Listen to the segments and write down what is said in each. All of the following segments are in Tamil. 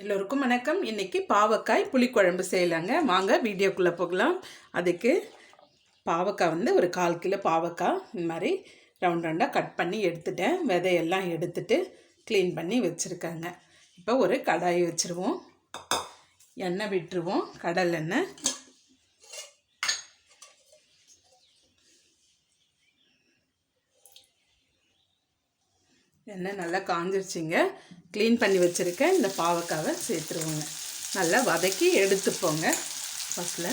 எல்லோருக்கும் வணக்கம். இன்னைக்கு பாவக்காய் புளிக்குழம்பு செய்யலாங்க. வாங்க வீடியோக்குள்ளே போகலாம். அதுக்கு பாவக்காய் வந்து ஒரு கால் கிலோ பாவக்காய் இந்த மாதிரி ரவுண்ட் ரவுண்டாக கட் பண்ணி எடுத்துட்டேன். விதையெல்லாம் எடுத்துட்டு க்ளீன் பண்ணி வச்சுருக்காங்க. இப்போ ஒரு கடாய் வச்சுருவோம். எண்ணெய் விட்டுருவோம். கடல் எண்ணெய் நல்லா காஞ்சிருச்சிங்க. க்ளீன் பண்ணி வச்சுருக்கேன் இந்த பாவக்காவை சேர்த்துருவோங்க. நல்லா வதக்கி எடுத்துப்போங்க. ஃபஸ்ட்டில்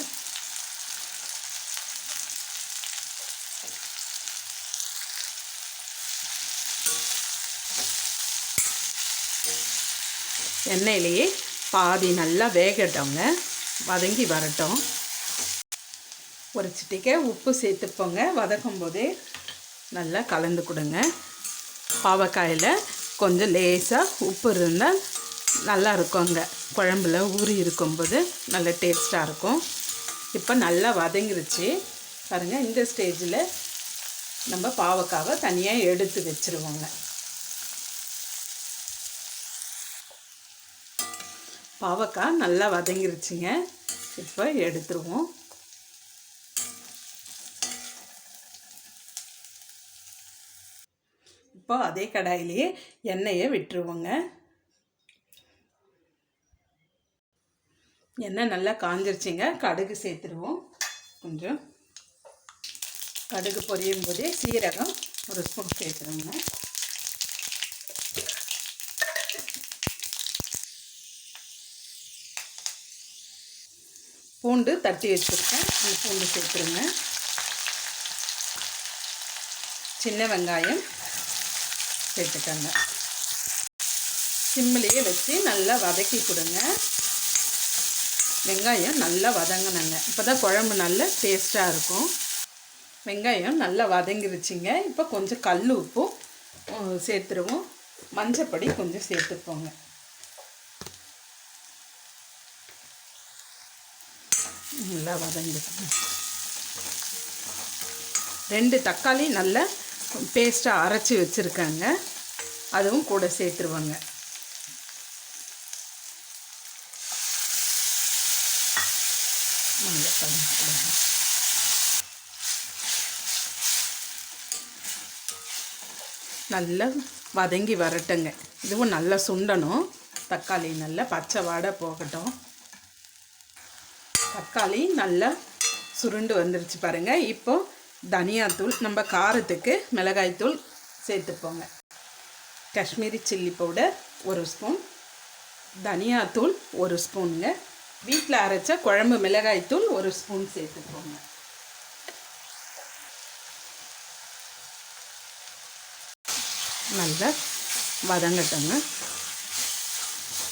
எண்ணெயிலேயே பாதி நல்லா வேகட்டோங்க. வதங்கி வரட்டும். ஒரு சிட்டிக்கை உப்பு சேர்த்துப்போங்க. வதக்கும் போதே நல்லா கலந்து கொடுங்க. பாவக்காயில் கொஞ்சம் லேசாக உப்பு இருந்தால் நல்லா இருக்குங்க. குழம்புல ஊறி இருக்கும்போது நல்ல டேஸ்ட்டாக இருக்கும். இப்போ நல்லா வதங்கிருச்சு. பாருங்கள் இந்த ஸ்டேஜில் நம்ம பாவக்காவை தனியாக எடுத்து வச்சுருவோங்க. பாவக்காய் நல்லா வதங்கிருச்சுங்க. இப்போ எடுத்துருவோம். இப்போ அதே கடாயிலேயே எண்ணெயை விட்டுருவோங்க. எண்ணெய் நல்லா காஞ்சிருச்சுங்க. கடுகு சேர்த்துருவோம். கொஞ்சம் கடுகு பொரியும் போதே சீரகம் ஒரு ஸ்பூன் சேர்த்துருவோங்க பூண்டு தட்டி வச்சுருக்கேன். அந்த பூண்டு சேர்த்துருங்க. சின்ன வெங்காயம் சேர்த்துக்கோங்க சிம்மிலேயே வச்சு நல்லா வதக்கி கொடுங்க. வெங்காயம் நல்லா வதங்கினங்க. இப்போ தான் குழம்பு நல்லா டேஸ்ட்டாக இருக்கும். வெங்காயம் நல்லா வதங்கிருச்சிங்க. இப்போ கொஞ்சம் கல் உப்பும் சேர்த்துருவோம். மஞ்சப்பொடி கொஞ்சம் சேர்த்துப்போங்க நல்லா வதங்கிடுங்க ரெண்டு தக்காளி நல்லா பேஸ்ட்டாக அரைச்சி வச்சுருக்காங்க. அதுவும் கூட சேர்த்துருவாங்க. நல்லா வதங்கி வரட்டுங்க. இதுவும் நல்லா சுண்டணும். தக்காளி நல்லா பச்சை வாடை போகட்டும். தக்காளி நல்லா சுருண்டு வந்துருச்சு பாருங்கள் இப்போது தனியாத்தூள் நம்ம காரத்துக்கு மிளகாய்த்தூள் சேர்த்துப்போங்க காஷ்மீரி சில்லி பவுடர் ஒரு ஸ்பூன் தனியாத்தூள் ஒரு ஸ்பூனுங்க. வீட்டில் அரைச்ச குழம்பு மிளகாய்த்தூள் ஒரு ஸ்பூன் சேர்த்துப்போங்க நல்லா வதங்கட்டோங்க.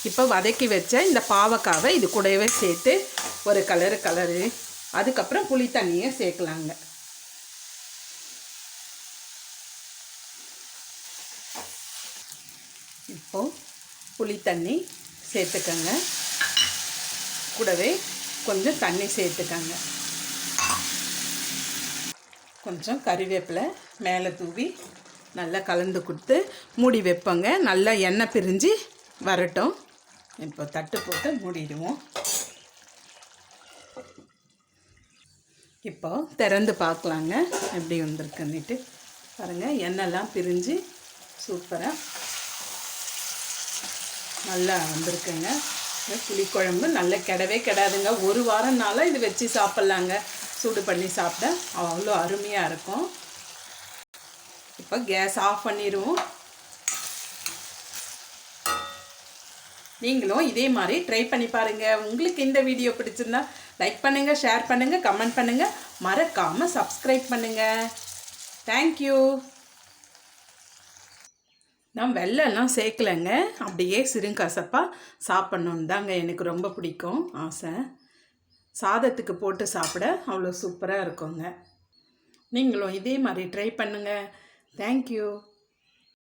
இப்போ வதக்கி வச்ச இந்த பாவக்காவை இது கூடவே சேர்த்து ஒரு கலரு கலரு அதுக்கப்புறம் புளி தண்ணியை சேர்க்கலாங்க. இப்போது புளி தண்ணி சேர்த்துக்கங்க. கூடவே கொஞ்சம் தண்ணி சேர்த்துக்கங்க. கொஞ்சம் கறிவேப்பிலை மேலே தூவி நல்லா கலந்து கொடுத்து மூடி வைப்போங்க. நல்லா எண்ணெய் பிரிஞ்சு வரட்டும். இப்போ தட்டு போட்டு மூடிடுவோம். இப்போ திறந்து பார்க்கலாங்க. எப்படி வந்திருக்குன்னுட்டு. பாருங்கள் எண்ணெய்லாம் பிரிஞ்சு சூப்பராக நல்லா வந்திருக்குங்க. புளிக்குழம்பு நல்ல கிடவே கிடாதுங்க. ஒரு வாரம்னால இது வச்சு சாப்பிட்லாங்க. சூடு பண்ணி சாப்பிட அவ்வளோ அருமையாக இருக்கும். இப்போ கேஸ் ஆஃப் பண்ணிடுவோம் நீங்களும் இதே மாதிரி ட்ரை பண்ணி பாருங்கள் உங்களுக்கு இந்த வீடியோ பிடிச்சிருந்தா லைக் பண்ணுங்கள் ஷேர் பண்ணுங்கள் கமெண்ட் பண்ணுங்கள் மறக்காமல் சப்ஸ்கிரைப் பண்ணுங்கள் தேங்க்யூ நான் வெள்ளம்லாம் சேர்க்கலைங்க. அப்படியே சிறுங்கசப்பாக சாப்பிட்ணுன்னு தாங்க எனக்கு ரொம்ப பிடிக்கும் ஆசை. சாதத்துக்கு போட்டு சாப்பிட அவ்வளோ சூப்பராக இருக்குங்க. நீங்களும் இதே மாதிரி ட்ரை பண்ணுங்கள் தேங்க்யூ